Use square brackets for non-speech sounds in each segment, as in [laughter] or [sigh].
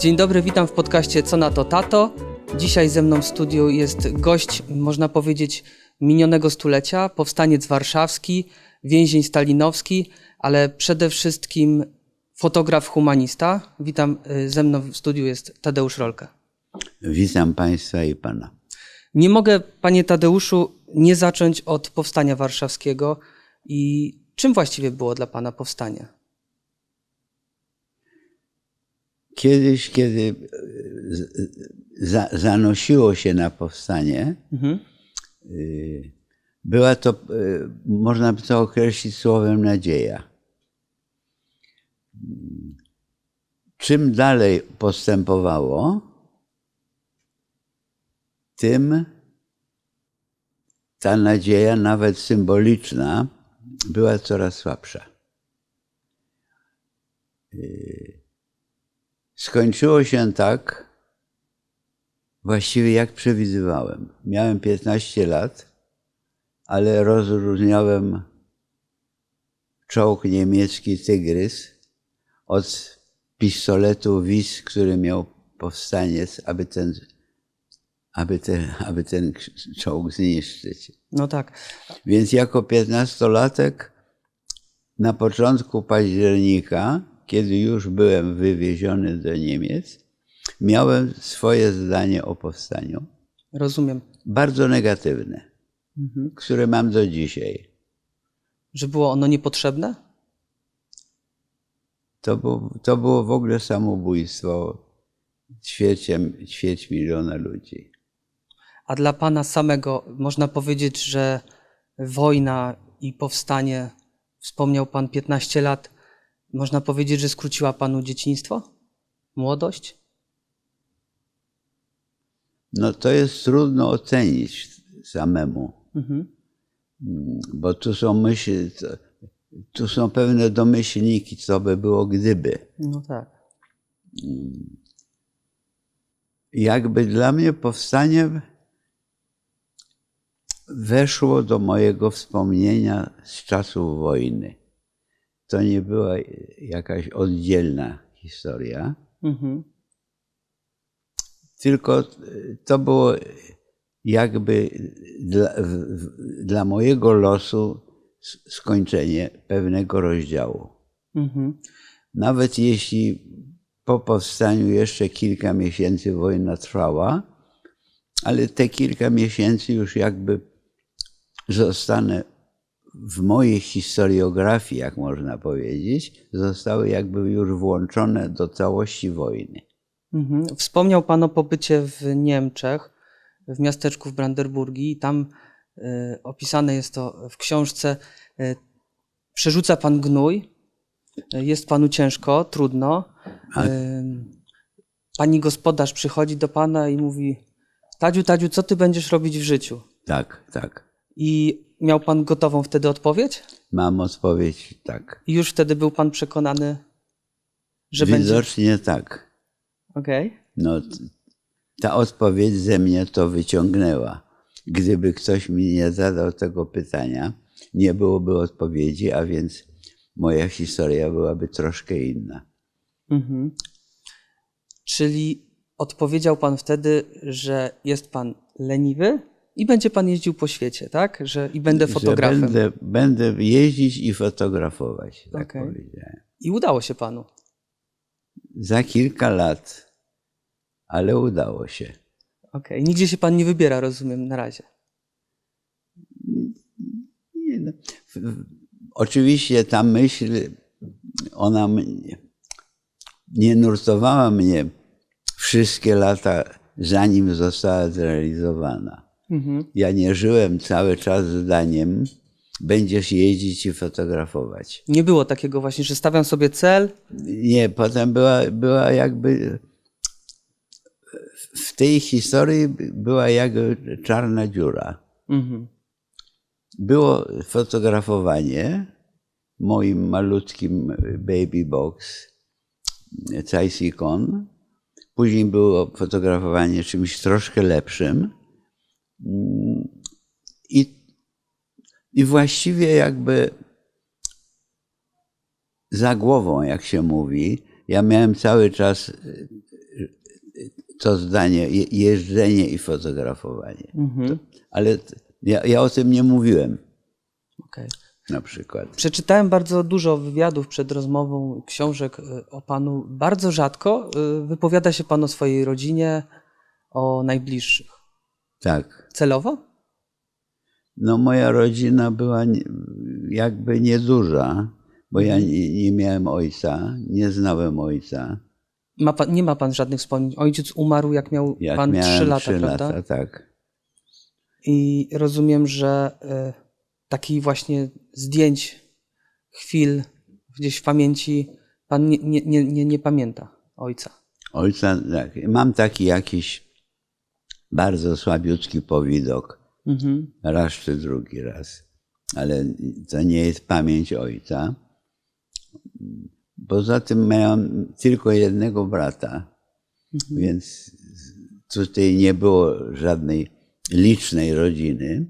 Dzień dobry, witam w podcaście Co na to tato. Dzisiaj ze mną w studiu jest gość, można powiedzieć, minionego stulecia, powstaniec warszawski, więzień stalinowski, ale przede wszystkim fotograf humanista. Witam, y, ze mną w studiu jest Tadeusz Rolka. Witam Państwa i Pana. Nie mogę, panie Tadeuszu, nie zacząć od powstania warszawskiego. I czym właściwie było dla pana powstanie? Kiedyś, kiedy e, za, zanosiło się na powstanie, Mhm. y, była to, y, można by to określić słowem nadzieja. Czym dalej postępowało, tym ta nadzieja, nawet symboliczna, była coraz słabsza. Skończyło się tak, właściwie jak przewidywałem. Miałem 15 lat, ale rozróżniałem czołg niemiecki Tygrys od pistoletu WIS, który miał powstaniec, aby ten, aby ten, aby ten czołg zniszczyć. No tak. Więc jako piętnastolatek na początku października, kiedy już byłem wywieziony do Niemiec, miałem swoje zdanie o powstaniu, Rozumiem. bardzo negatywne, Mhm. które mam do dzisiaj. Że było ono niepotrzebne? To, był, to było w ogóle samobójstwo ćwieciem, ćwierć miliona ludzi. A dla pana samego można powiedzieć, że wojna i powstanie, wspomniał pan 15 lat, można powiedzieć, że skróciła panu dzieciństwo? Młodość? No to jest trudno ocenić samemu. Mhm. bo tu są myśli, tu są pewne domyślniki, co by było gdyby. No tak. Jakby dla mnie powstanie weszło do mojego wspomnienia z czasów wojny. To nie była jakaś oddzielna historia, Mhm. tylko to było jakby dla, w- dla mojego losu skończenie pewnego rozdziału. Mhm. Nawet jeśli po powstaniu jeszcze kilka miesięcy wojna trwała, ale te kilka miesięcy już jakby zostanę w mojej historiografii, jak można powiedzieć, zostały jakby już włączone do całości wojny. Mhm. Wspomniał Pan o pobycie w Niemczech, w miasteczku w Brandenburgii. i Tam y, opisane jest to w książce. Y, przerzuca Pan gnój, y, jest Panu ciężko, trudno. A- Y, pani gospodarz przychodzi do Pana i mówi: Tadziu, Tadziu, co Ty będziesz robić w życiu? Tak, tak. I miał Pan gotową wtedy odpowiedź? Mam odpowiedź tak. I już wtedy był Pan przekonany, że będzie. Widocznie tak. Okej. No, t- ta odpowiedź ze mnie to wyciągnęła. Gdyby ktoś mi nie zadał tego pytania, nie byłoby odpowiedzi, a więc moja historia byłaby troszkę inna. Mhm. Czyli odpowiedział pan wtedy, że jest pan leniwy i będzie pan jeździł po świecie, tak? Że i będę fotografem. Będę, będę jeździć i fotografować, tak Okej. powiedziałem. I udało się panu. Za kilka lat, ale udało się. Okej. Nigdzie się pan nie wybiera, rozumiem, na razie. Nie, no. Oczywiście ta myśl, ona mnie, nie nurtowała mnie wszystkie lata, zanim została zrealizowana. Mhm. Ja nie żyłem cały czas zdaniem, będziesz jeździć i fotografować. Nie było takiego właśnie, że stawiam sobie cel. Nie, potem była, była jakby. W tej historii była jakby czarna dziura. Mhm. Było fotografowanie moim malutkim baby box Cajsikon. Później było fotografowanie czymś troszkę lepszym. I, i właściwie jakby za głową, jak się mówi, ja miałem cały czas to zdanie, je- jeżdżenie i fotografowanie. Mhm. Ale ja, ja o tym nie mówiłem Okej. na przykład. Przeczytałem bardzo dużo wywiadów przed rozmową, książek y, o panu. Bardzo rzadko y, wypowiada się pan o swojej rodzinie, o najbliższych. Tak. Celowo? No moja rodzina była jakby nieduża, bo ja nie, nie miałem ojca, nie znałem ojca. Ma pan, nie ma pan żadnych wspomnień. Ojciec umarł, jak miał Jak pan 3 lata, trzy prawda? lata, tak. I rozumiem, że y, takich właśnie zdjęć, chwil gdzieś w pamięci pan nie, nie, nie, nie, nie pamięta ojca. Ojca, tak. Mam taki jakiś bardzo słabiutki powidok, Mhm. raz czy drugi raz, ale to nie jest pamięć ojca. Poza tym miałem tylko jednego brata, więc tutaj nie było żadnej licznej rodziny.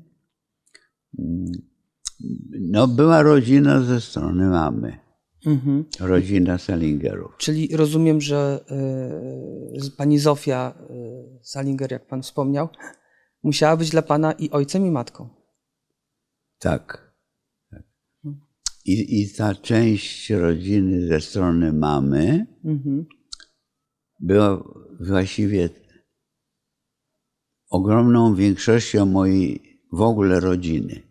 No, była rodzina ze strony mamy, Mhm. rodzina Salingerów. Czyli rozumiem, że y, pani Zofia y, Salinger, jak pan wspomniał, musiała być dla pana i ojcem, i matką. Tak. tak. I, I ta część rodziny ze strony mamy Mhm. była właściwie ogromną większością mojej w ogóle rodziny,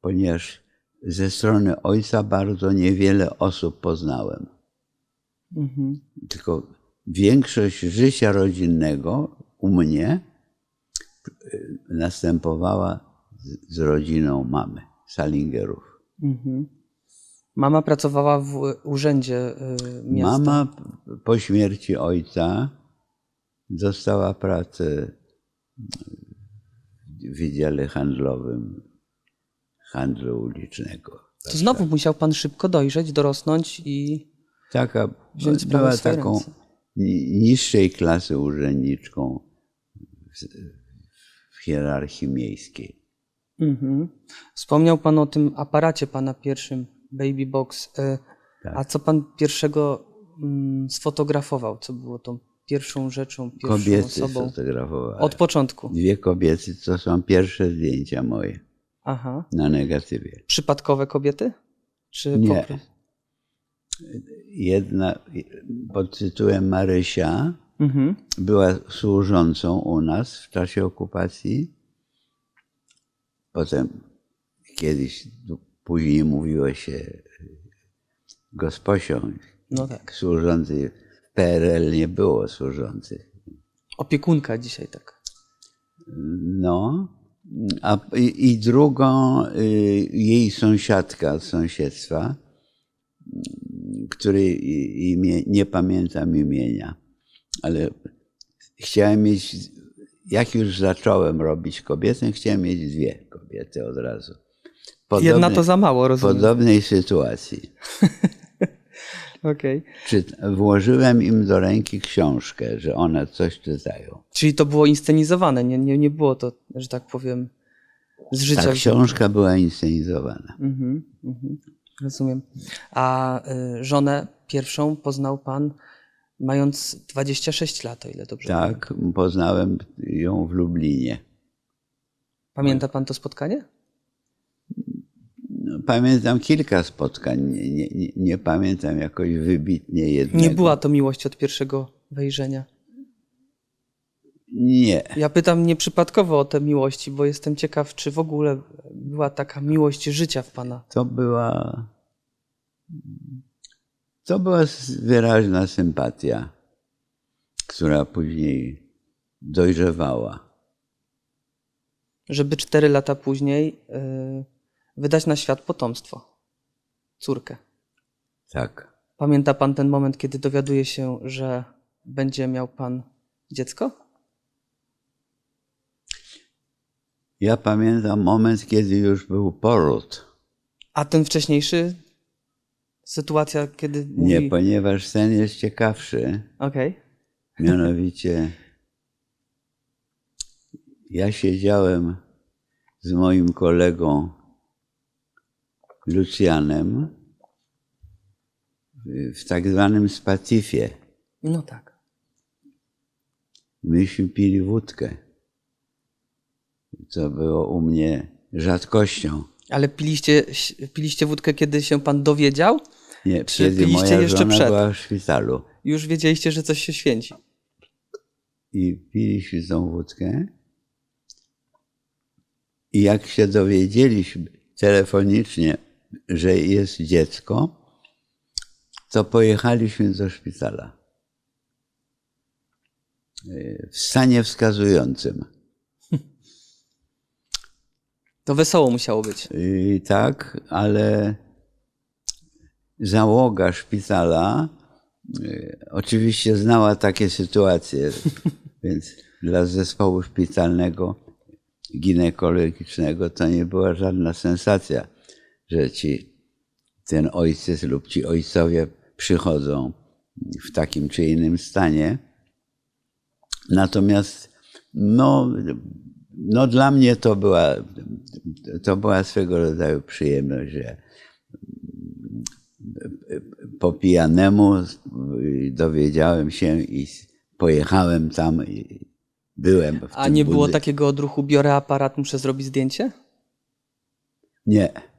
ponieważ ze strony ojca bardzo niewiele osób poznałem. Mhm. Tylko większość życia rodzinnego u mnie y, następowała z, z rodziną mamy, Salingerów. Mhm. Mama pracowała w urzędzie y, miasta. Mama po śmierci ojca dostała pracę w wydziale handlowym handlu ulicznego. To znowu musiał pan szybko dojrzeć, dorosnąć i Taka Wziąć była taką ręce. niższej klasy urzędniczką w, hierarchii miejskiej. Mhm. Wspomniał Pan o tym aparacie Pana pierwszym, Baby Box. Y, Tak. A co Pan pierwszego mm, sfotografował? Co było tą pierwszą rzeczą, pierwszą Kobiety osobą? Od początku. Dwie kobiety to są pierwsze zdjęcia moje Aha. na negatywie. Przypadkowe kobiety? Czy Nie. Jedna pod tytułem Marysia Mhm. była służącą u nas w czasie okupacji. Potem kiedyś, później mówiło się gosposią. No tak. Służący, w PRL nie było służących. Opiekunka dzisiaj tak. No, a i, i drugą y, jej sąsiadka z sąsiedztwa, której imię, nie pamiętam imienia, ale chciałem mieć, jak już zacząłem robić kobietę, chciałem mieć dwie kobiety od razu. Jedna to za mało, rozumiem. podobnej sytuacji. [laughs] Okej. Czy, włożyłem im do ręki książkę, że one coś czytają. Czyli to było inscenizowane, nie, nie, nie było to, że tak powiem, z życia. Ta książka była inscenizowana. Mhm, mhm. Rozumiem. A y, żonę pierwszą poznał pan mając 26 lat, o ile dobrze. Tak, poznałem ją w Lublinie. Pamięta pan to spotkanie? Pamiętam kilka spotkań, nie, nie, nie, nie pamiętam jakoś wybitnie jednego. Nie była to miłość od pierwszego wejrzenia. Nie, Ja pytam nieprzypadkowo o te miłości, bo jestem ciekaw, czy w ogóle była taka miłość życia w pana. to była. To była wyraźna sympatia, która później dojrzewała. Żeby cztery lata później y, wydać na świat potomstwo. Córkę. Tak. Pamięta pan ten moment, kiedy dowiaduje się, że będzie miał pan dziecko? Ja pamiętam moment, kiedy już był poród. A ten wcześniejszy? Sytuacja, kiedy Nie, mówi... ponieważ ten jest ciekawszy. Okej. Mianowicie ja siedziałem z moim kolegą Lucjanem w- w tak zwanym spatifie. No tak. Myśmy pili wódkę, co było u mnie rzadkością. Ale piliście, piliście wódkę, kiedy się pan dowiedział? Nie, Czy kiedy piliście moja jeszcze żona przed? była w szpitalu Już wiedzieliście, że coś się święci. i piliśmy tą wódkę. I jak się dowiedzieliśmy telefonicznie, że jest dziecko, to pojechaliśmy do szpitala. W stanie wskazującym. [laughs] To wesoło musiało być. I tak, ale załoga szpitala y, oczywiście znała takie sytuacje, [laughs] więc dla zespołu szpitalnego ginekologicznego to nie była żadna sensacja, że ci ten ojciec lub ci ojcowie przychodzą w takim czy innym stanie. Natomiast no, no dla mnie to była, to była swego rodzaju przyjemność, że po pijanemu dowiedziałem się i pojechałem tam i byłem w A nie było takiego odruchu, biorę aparat, muszę zrobić zdjęcie? Nie.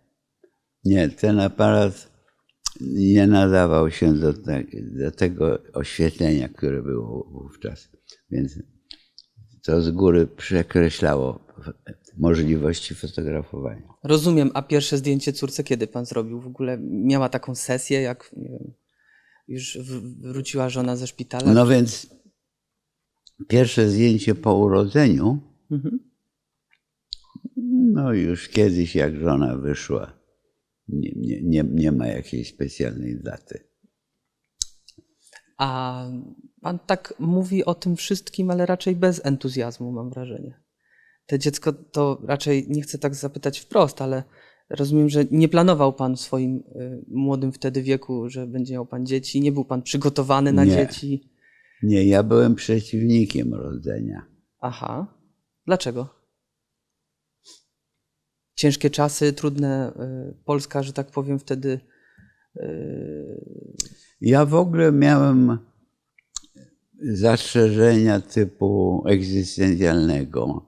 Nie, ten aparat nie nadawał się do, te, do tego oświetlenia, które było wówczas. Więc to z góry przekreślało możliwości fotografowania. Rozumiem, a pierwsze zdjęcie córce kiedy pan zrobił? W ogóle miała taką sesję, jak wiem, już wróciła żona ze szpitala? No więc pierwsze zdjęcie po urodzeniu, Mhm. no już kiedyś jak żona wyszła, nie, nie, nie, nie ma jakiejś specjalnej daty. A pan tak mówi o tym wszystkim, ale raczej bez entuzjazmu, mam wrażenie. Te dziecko to raczej, nie chcę tak zapytać wprost, ale rozumiem, że nie planował pan w swoim y, młodym wtedy wieku, że będzie miał pan dzieci, nie był pan przygotowany na Nie. dzieci. Nie, ja byłem przeciwnikiem rodzenia. Aha. Dlaczego? Ciężkie czasy, trudne. y, Polska, że tak powiem, wtedy. y, Ja w ogóle miałem zastrzeżenia typu egzystencjalnego.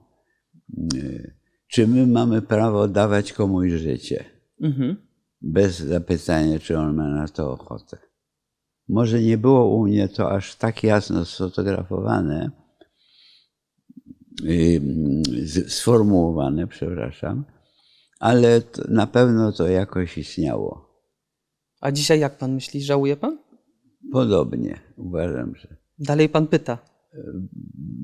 Y, Czy my mamy prawo dawać komuś życie? Mhm. Bez zapytania, czy on ma na to ochotę. Może nie było u mnie to aż tak jasno sfotografowane, y, sformułowane, przepraszam, ale na pewno to jakoś istniało. A dzisiaj jak pan myśli, żałuje pan? Podobnie uważam, że. Dalej pan pyta.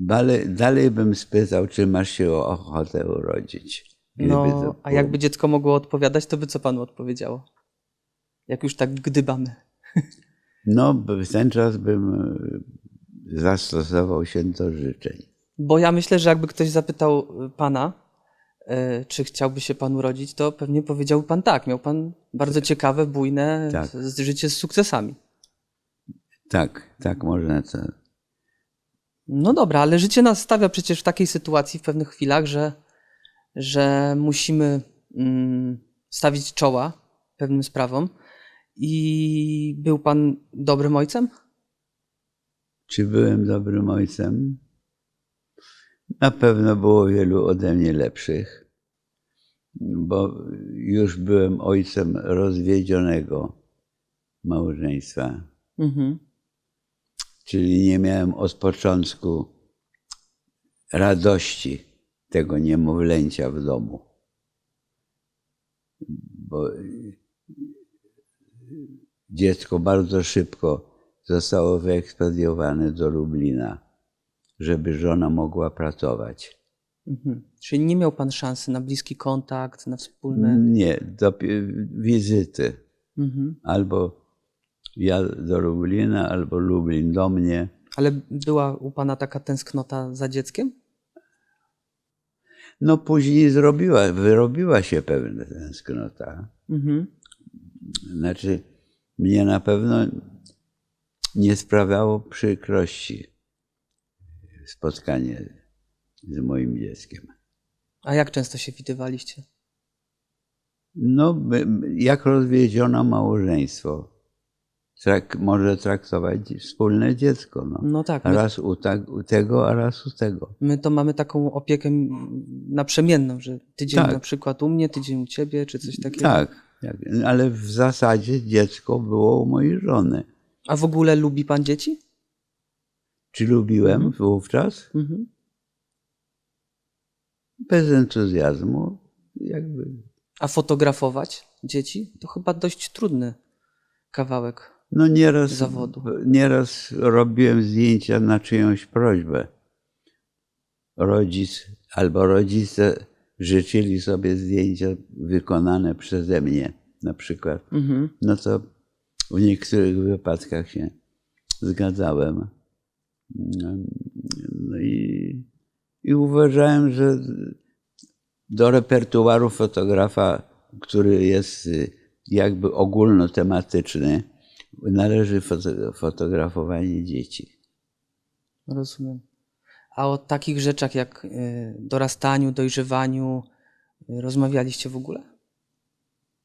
Dalej, dalej bym spytał, czy masz się ochotę urodzić. No, to a jakby dziecko mogło odpowiadać, to by co panu odpowiedziało? Jak już tak gdybamy. [laughs] No, w ten czas bym y, zastosował się do życzeń. Bo ja myślę, że jakby ktoś zapytał y, pana, czy chciałby się pan urodzić, to pewnie powiedziałby pan tak. Miał pan bardzo ciekawe, bujne Tak. życie z sukcesami. Tak, tak można to. No dobra, ale życie nas stawia przecież w takiej sytuacji w pewnych chwilach, że, że musimy mm, stawić czoła pewnym sprawom. I był pan dobrym ojcem? Czy byłem dobrym ojcem? Na pewno było wielu ode mnie lepszych, bo już byłem ojcem rozwiedzionego małżeństwa. Mhm. Czyli nie miałem od początku radości tego niemowlęcia w domu. Bo dziecko bardzo szybko zostało wyekspediowane do Lublina, żeby żona mogła pracować. Mhm. Czyli nie miał pan szansy na bliski kontakt, na wspólne. Nie, do wizyty. Mhm. Albo ja do Lublina, albo Lublin do mnie. Ale była u pana taka tęsknota za dzieckiem? No później zrobiła, wyrobiła się pewna tęsknota. Mhm. Znaczy, mnie na pewno nie sprawiało przykrości spotkanie z moim dzieckiem. A jak często się widywaliście? No, jak rozwiedziono małżeństwo. trak, może traktować wspólne dziecko. No. No tak, my, Raz u, tak, u tego, a raz u tego. my to mamy taką opiekę naprzemienną, że tydzień Tak. na przykład u mnie, tydzień u ciebie, czy coś takiego. Tak, tak, ale w zasadzie dziecko było u mojej żony. A w ogóle lubi pan dzieci? Czy lubiłem wówczas? Mhm. Bez entuzjazmu, jakby. A fotografować dzieci? To chyba dość trudny kawałek. No nieraz, Zawodu. nieraz robiłem zdjęcia na czyjąś prośbę. Rodzic albo rodzice życzyli sobie zdjęcia wykonane przeze mnie na przykład. Mhm. No to w niektórych wypadkach się zgadzałem. No i, i uważałem, że do repertuaru fotografa, który jest y, jakby ogólnotematyczny, należy foto- fotografowanie dzieci. Rozumiem. A o takich rzeczach jak y, dorastaniu, dojrzewaniu y, rozmawialiście w ogóle?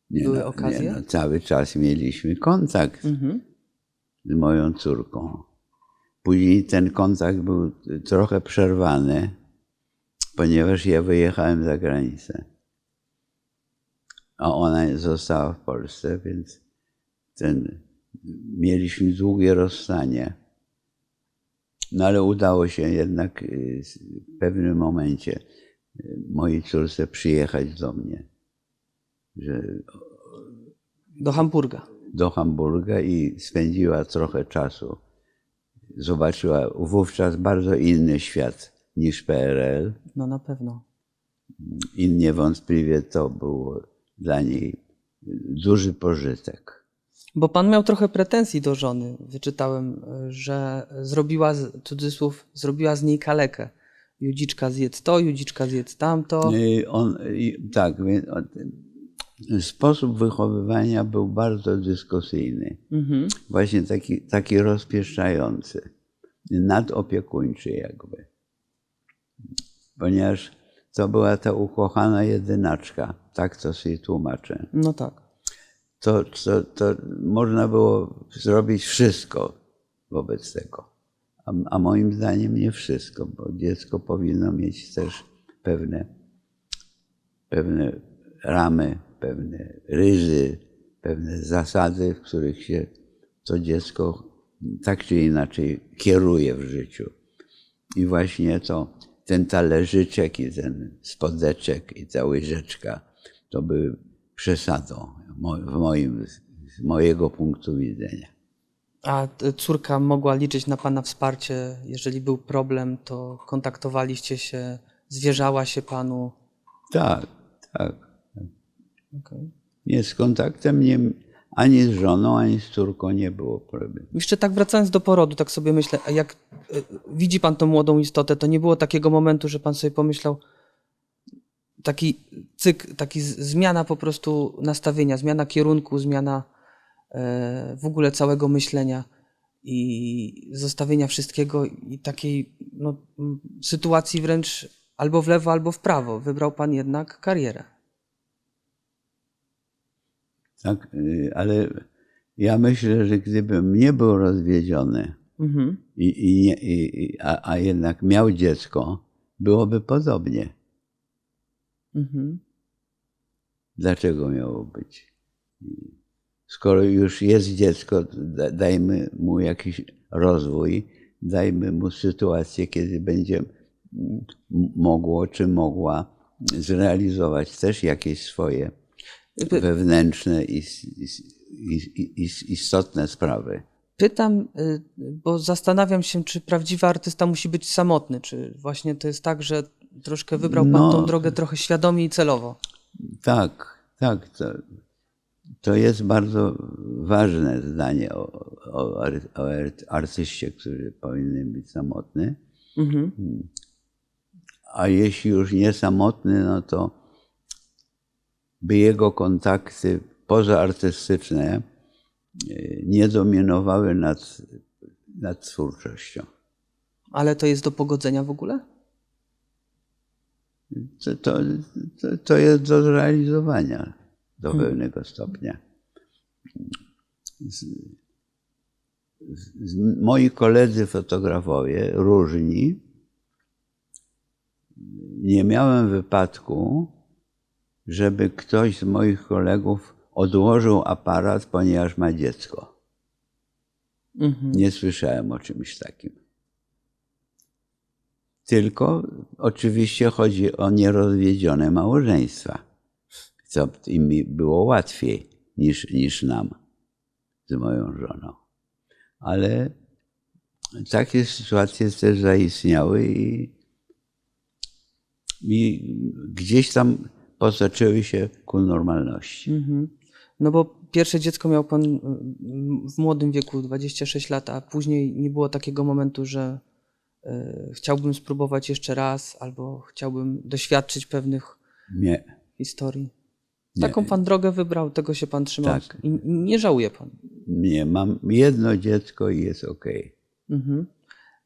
Nie, Były no, okazje? Nie, no, cały czas mieliśmy kontakt Mhm. z moją córką. Później ten kontakt był trochę przerwany, ponieważ ja wyjechałem za granicę. A ona została w Polsce, więc ten, mieliśmy długie rozstanie. No ale udało się jednak y, w pewnym momencie y, mojej córce przyjechać do mnie. Że Do Hamburga. do Hamburga i spędziła trochę czasu. Zobaczyła wówczas bardzo inny świat niż PRL No na pewno. i niewątpliwie to był dla niej duży pożytek. Bo pan miał trochę pretensji do żony. Wyczytałem, że zrobiła, cudzysłów, zrobiła z niej kalekę. Judziczka zjedz to, Judziczka zjedz tamto. On, tak, sposób wychowywania był bardzo dyskusyjny. Mhm. Właśnie taki, taki rozpieszczający, nadopiekuńczy jakby. Ponieważ to była ta ukochana jedynaczka, tak to sobie tłumaczę. No tak. To, to, to można było zrobić wszystko wobec tego. A, a moim zdaniem nie wszystko, bo dziecko powinno mieć też pewne, pewne ramy, pewne ryzy, pewne zasady, w których się to dziecko tak czy inaczej kieruje w życiu. I właśnie to, ten talerzyczek i ten spodeczek i ta łyżeczka, to były przesadą w moim, z mojego punktu widzenia. A córka mogła liczyć na pana wsparcie, jeżeli był problem, to kontaktowaliście się, zwierzała się panu. Tak, tak. Okej. Nie, z kontaktem nie, ani z żoną, ani z córką nie było problemu. Jeszcze tak wracając do porodu, tak sobie myślę, a jak y, widzi pan tą młodą istotę, to nie było takiego momentu, że pan sobie pomyślał, taki cyk, taki z- zmiana po prostu nastawienia, zmiana kierunku, zmiana e, w ogóle całego myślenia i zostawienia wszystkiego i takiej no, sytuacji wręcz albo w lewo, albo w prawo. Wybrał pan jednak karierę. Tak, y, ale ja myślę, że gdybym nie był rozwiedziony, Mhm. i, i i, a, a jednak miał dziecko, byłoby podobnie. Mhm. Dlaczego miało być? Skoro już jest dziecko, da- dajmy mu jakiś rozwój, dajmy mu sytuację, kiedy będzie mogło czy mogła zrealizować też jakieś swoje wewnętrzne i, i, i, i istotne sprawy. Pytam, y, bo zastanawiam się, czy prawdziwy artysta musi być samotny, czy właśnie to jest tak, że troszkę wybrał pan No. tą drogę trochę świadomie i celowo. Tak, tak. To, to jest bardzo ważne zdanie o, o, o ar- artyście, który powinien być samotny. Mhm. A jeśli już nie samotny, no to by jego kontakty pozaartystyczne y, nie dominowały nad, nad twórczością. Ale to jest do pogodzenia w ogóle? To, to, to, to jest do zrealizowania do pewnego stopnia. Z- z- moi koledzy fotografowie, różni, nie miałem wypadku, żeby ktoś z moich kolegów odłożył aparat, ponieważ ma dziecko. Mhm. Nie słyszałem o czymś takim. Tylko oczywiście chodzi o nierozwiedzione małżeństwa, co im było łatwiej niż, niż nam z moją żoną. Ale takie sytuacje też zaistniały i, i gdzieś tam potoczyły się ku normalności. Mhm. No bo pierwsze dziecko miał pan y, w młodym wieku, 26 lat, a później nie było takiego momentu, że y, chciałbym spróbować jeszcze raz, albo chciałbym doświadczyć pewnych Nie. historii. Nie. Taką pan drogę wybrał, tego się pan trzymał. Tak. I nie żałuje pan. Nie, mam jedno dziecko i jest okej. Mhm.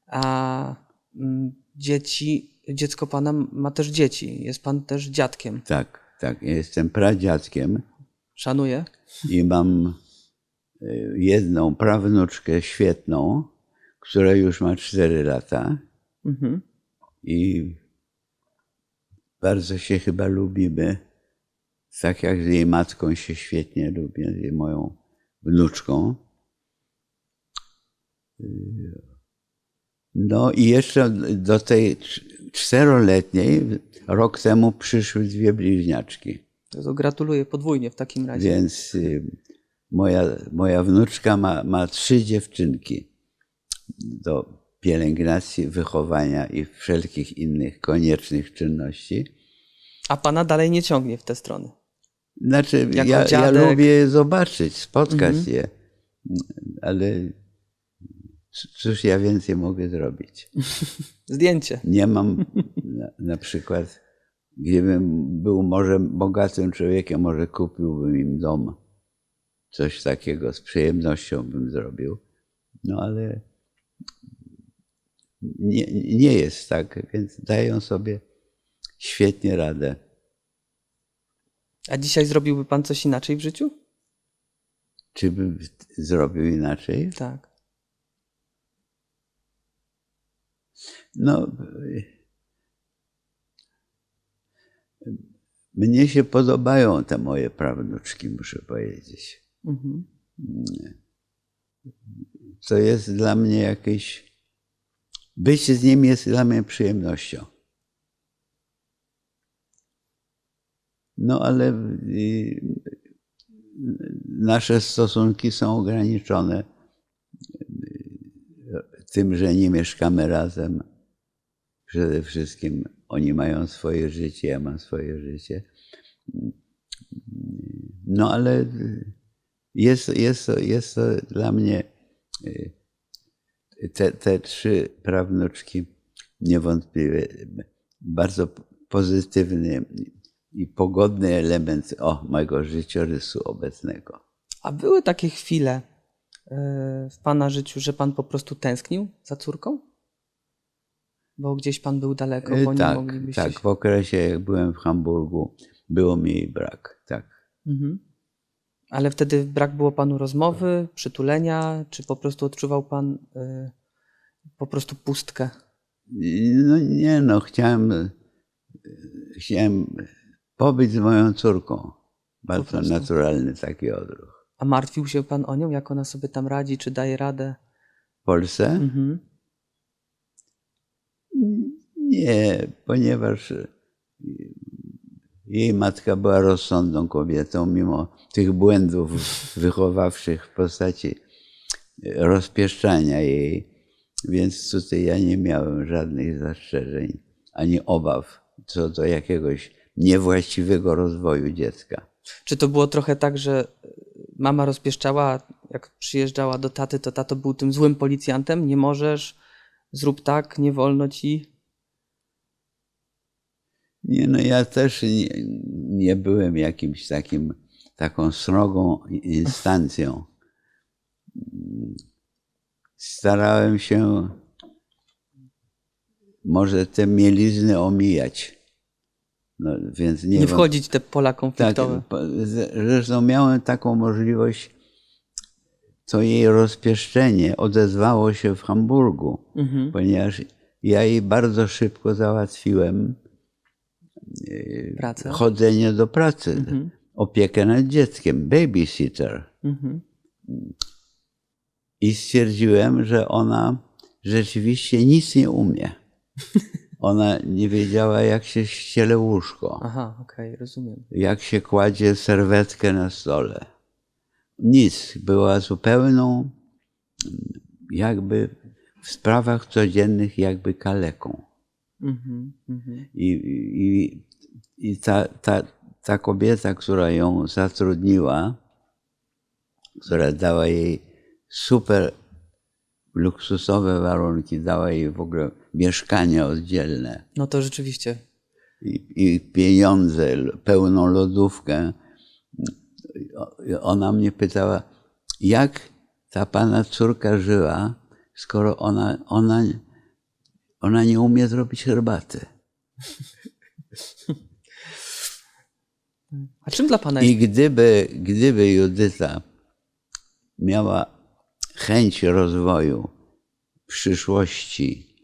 A mm, dzieci, dziecko pana ma też dzieci. Jest pan też dziadkiem. Tak, tak. Ja jestem pradziadkiem Szanuję. i mam y, jedną prawnuczkę świetną, która już ma 4 lata Mhm. i bardzo się chyba lubimy. Tak jak z jej matką się świetnie lubię, z jej moją wnuczką. No i jeszcze do tej cz- czteroletniej rok temu przyszły dwie bliźniaczki. To gratuluję podwójnie w takim razie. Więc y, moja, moja wnuczka ma, ma trzy dziewczynki do pielęgnacji, wychowania i wszelkich innych koniecznych czynności. A pana dalej nie ciągnie w te strony. Znaczy, Jako ja, ja lubię je zobaczyć, spotkać je, ale cóż ja więcej mogę zrobić? [laughs] Zdjęcie. Nie mam na, na przykład, gdybym był może bogatym człowiekiem, może kupiłbym im dom. Coś takiego z przyjemnością bym zrobił. No ale nie, nie jest tak, więc dają sobie świetnie radę. A dzisiaj zrobiłby pan coś inaczej w życiu? Czy bym zrobił inaczej? Tak. No, mnie się podobają te moje prawnuczki, muszę powiedzieć. Mhm. To jest dla mnie jakieś. Bycie z nimi jest dla mnie przyjemnością. No ale nasze stosunki są ograniczone tym, że nie mieszkamy razem. Przede wszystkim oni mają swoje życie, ja mam swoje życie. No ale jest, jest, to, jest to dla mnie y, te, te trzy prawnuczki niewątpliwie bardzo pozytywny i pogodny element o, mojego życiorysu obecnego. A były takie chwile e, w pana życiu, że pan po prostu tęsknił za córką? Bo gdzieś pan był daleko, Y, bo nie tak, moglibyście tak. W okresie, jak byłem w Hamburgu, było mi jej brak. Tak. Mhm. Ale wtedy brak było panu rozmowy, przytulenia, czy po prostu odczuwał pan e, po prostu pustkę? No nie, no chciałem, y, chciałem pobyć z moją córką. Bardzo naturalny taki odruch. A martwił się pan o nią, jak ona sobie tam radzi, czy daje radę? W Polsce? Mhm. Nie, ponieważ y, jej matka była rozsądną kobietą, mimo tych błędów wychowawczych w postaci rozpieszczania jej, więc tutaj ja nie miałem żadnych zastrzeżeń ani obaw co do jakiegoś niewłaściwego rozwoju dziecka. Czy to było trochę tak, że mama rozpieszczała, jak przyjeżdżała do taty, to tato był tym złym policjantem? Nie możesz, zrób tak, nie wolno ci. Nie, no ja też nie, nie byłem jakimś takim, taką srogą instancją. Starałem się może te mielizny omijać. No, więc nie, Nie wchodzić w te pola Tak, konfliktowe. z- zresztą miałem taką możliwość to jej rozpieszczenie odezwało się w Hamburgu, Mhm. ponieważ ja jej bardzo szybko załatwiłem Pracę. chodzenie do pracy, opiekę nad dzieckiem, babysitter. Mhm. I stwierdziłem, że ona rzeczywiście nic nie umie. [laughs] Ona nie wiedziała, jak się ściele łóżko, Aha, okej, rozumiem. jak się kładzie serwetkę na stole. Nic. Była zupełną, jakby w sprawach codziennych, jakby kaleką. Mhm. Mhm. I, i, i ta, ta, ta kobieta, która ją zatrudniła, która dała jej super luksusowe warunki, dała jej w ogóle mieszkanie oddzielne No to rzeczywiście. i, i pieniądze, pełną lodówkę. Ona mnie pytała, jak ta pana córka żyła, skoro ona, ona, ona nie umie zrobić herbaty. [laughs] A czym dla pana jest I gdyby, gdyby Judyta miała chęć rozwoju, przyszłości,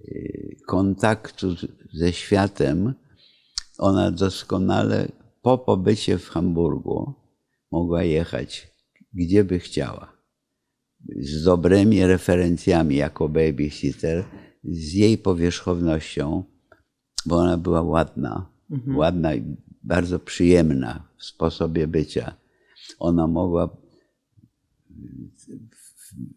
y, kontaktu ze światem, ona doskonale po pobycie w Hamburgu mogła jechać gdzie by chciała. Z dobrymi referencjami jako babysitter, z jej powierzchownością, bo ona była ładna, ładna i bardzo przyjemna w sposobie bycia. Ona mogła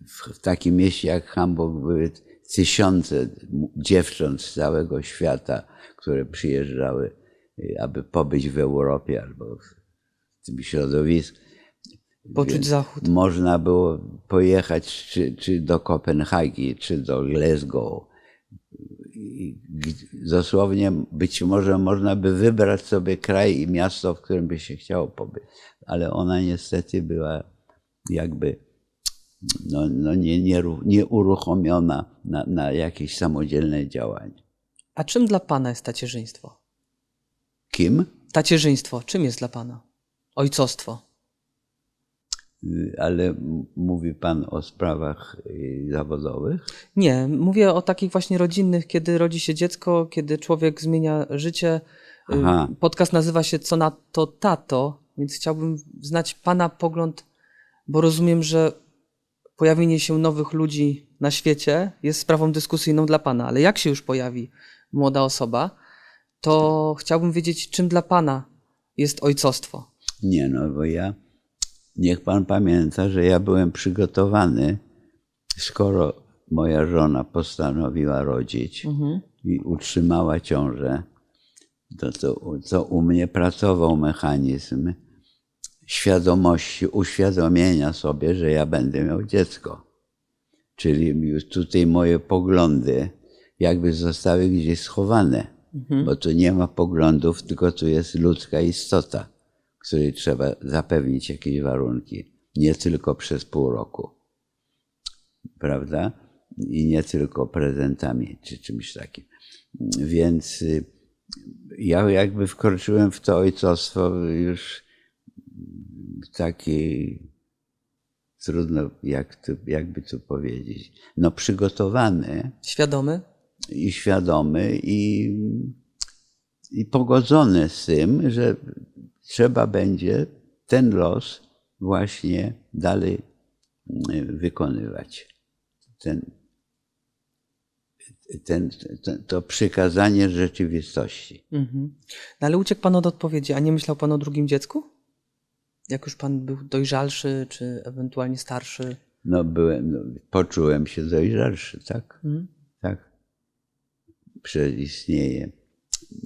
w, takim mieście jak Hamburg były tysiące dziewcząt z całego świata, które przyjeżdżały, y, aby pobyć w Europie albo w tym środowisku. poczuć Więc zachód? Można było pojechać czy, czy do Kopenhagi, czy do Glasgow. Dosłownie być może można by wybrać sobie kraj i miasto, w którym by się chciało pobyć. Ale ona niestety była jakby no, no nie, nie, nieuruchomiona na, na jakieś samodzielne działanie. A czym dla pana jest tacierzyństwo? Kim? Tacierzyństwo, czym jest dla pana? Ojcostwo. Y, Ale mówi pan o sprawach y, zawodowych? Nie, mówię o takich właśnie rodzinnych, kiedy rodzi się dziecko, kiedy człowiek zmienia życie. Y, Aha. Podcast nazywa się Co na to tato, więc chciałbym znać pana pogląd, bo rozumiem, że pojawienie się nowych ludzi na świecie jest sprawą dyskusyjną dla pana, ale jak się już pojawi młoda osoba, to chciałbym wiedzieć, czym dla pana jest ojcostwo. Nie, no bo ja, niech pan pamięta, że ja byłem przygotowany, skoro moja żona postanowiła rodzić i utrzymała ciążę, to, to, to u mnie pracował mechanizm świadomości, uświadomienia sobie, że ja będę miał dziecko. Czyli już tutaj moje poglądy jakby zostały gdzieś schowane, bo tu nie ma poglądów, tylko tu jest ludzka istota, której trzeba zapewnić jakieś warunki, nie tylko przez pół roku, prawda? I nie tylko prezentami czy czymś takim. Więc y, ja jakby wkroczyłem w to ojcostwo już taki trudno jak to, jakby to powiedzieć, no przygotowany Świadomy? i świadomy i, i pogodzony z tym, że trzeba będzie ten los właśnie dalej mm, wykonywać. Ten, ten, ten, to przykazanie rzeczywistości. Mhm. No ale uciekł pan od odpowiedzi, a nie myślał pan o drugim dziecku? Jak już pan był dojrzalszy, czy ewentualnie starszy? No, byłem, no, poczułem się dojrzalszy, tak? Mhm. Tak. Przedistnieje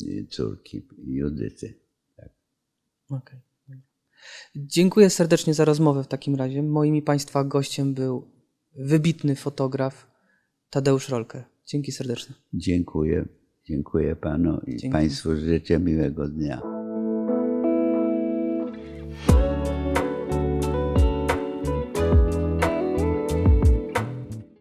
y, córki Judyty. Okej. Dziękuję serdecznie za rozmowę w takim razie. Moim i Państwa gościem był wybitny fotograf Tadeusz Rolke. Dzięki serdecznie. Dziękuję. Dziękuję panu i Dzięki. państwu życzę miłego dnia.